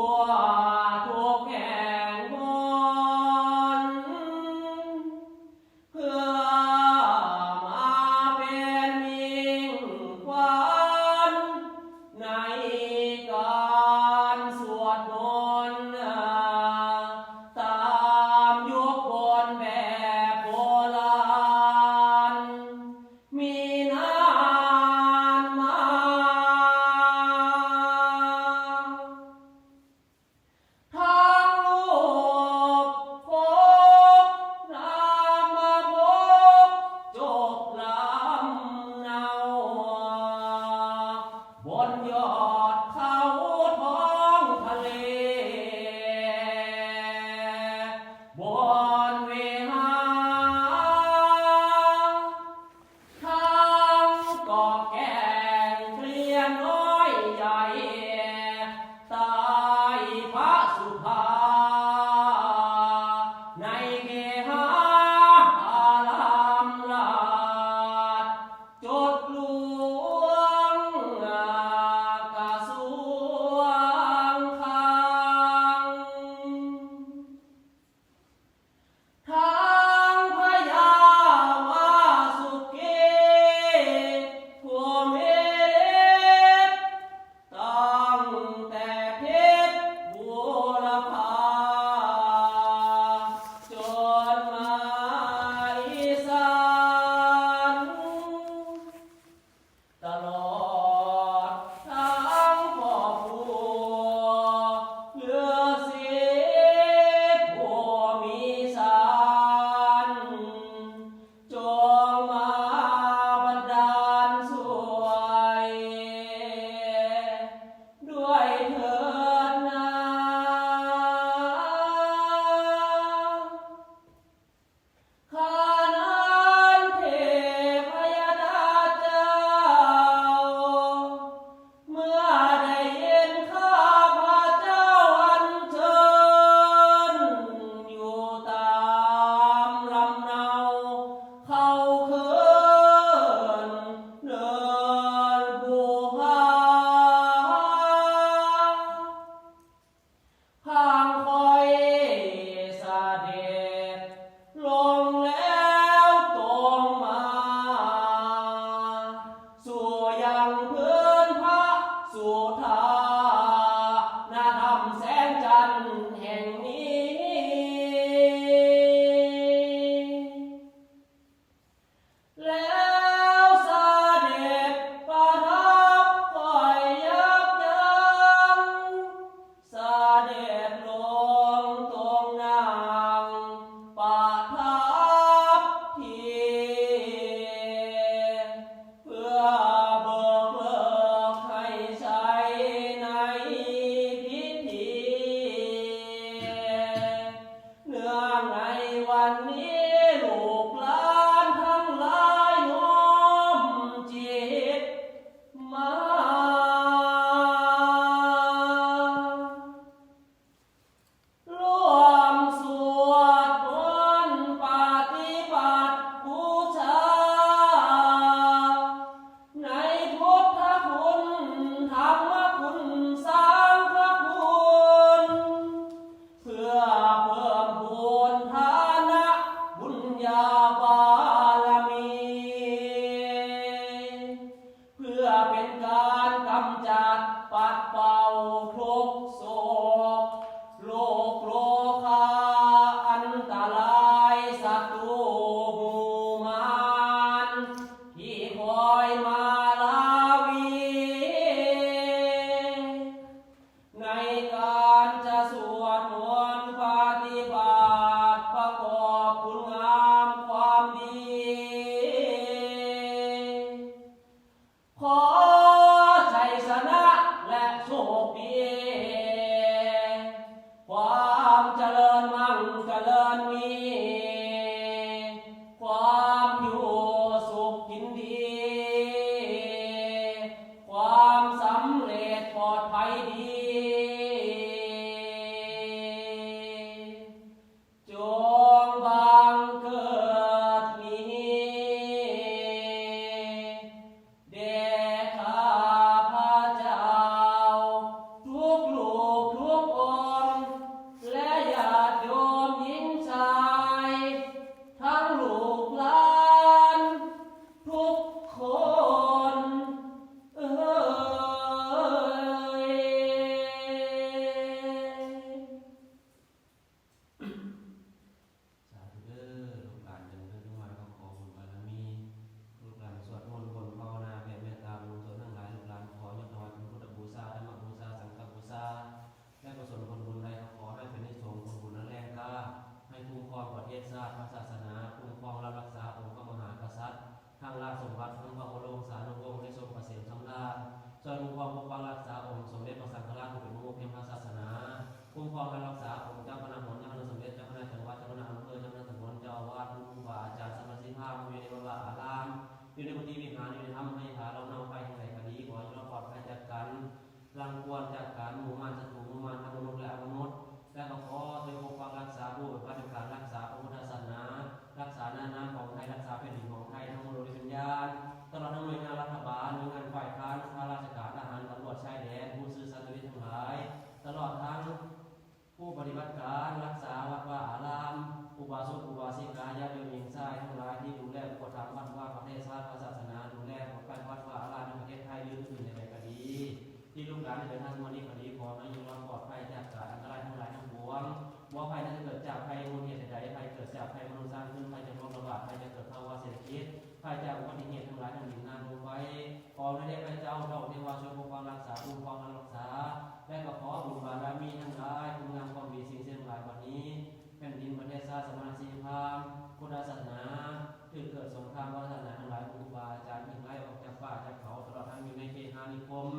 我 สมเด็จพระสังฆราชผู้เป็นผู้มุ่งเพงระศาสนาคุ้มครองและรักษาองค์เจ้าคณะหนเจ้าคณะสมเด็จเจ้าคณะจังหวัดเจ้าคณะอำเภอเจ้าคณะสำบลเจ้าวาดผู้ฝ่าอาจารย์สมาชิกภาพอยู่ในวัดวาอารามอยู่ในปฏิวิหารอยู่ในธรรมให้ฐาเรานำไปให้ไหนกันดีขอให้เราปลอดภัยจากการรังควนจากการหมู่มันศัตรูหมู่มันทั้งมนุษย์และอมนุษย์และขอาภัยนั้จะเกิดจากภัยมูลเหตุใดภัยเกิดจากภัยมนุษย์สร้างขึ้นภัยจากโรคระบาดภัยจะเกิดภาวะเศรษฐกิจภัยจากอุบัติเหตุทั้งหลายทั้งหลายนั้นลงไว้ขอได้พระเจ้าเราเทวาช่วยปกป้องรักษาคุ้มครองรักษา และก็ขอบุญบารมีทั้งหลายคุณงามความดีสิ่งเสื่อมลายวันนี้แผ่นดินประเทศชาติสมาชิกภาพพุทธศาสนาคือเกิดสงครามวัฒนธรรมทั้งหลายครูบาาจารย์อีงหลายออกจากป่าจากเขาตลอดทั้งอยู่ในเขตฮานิคม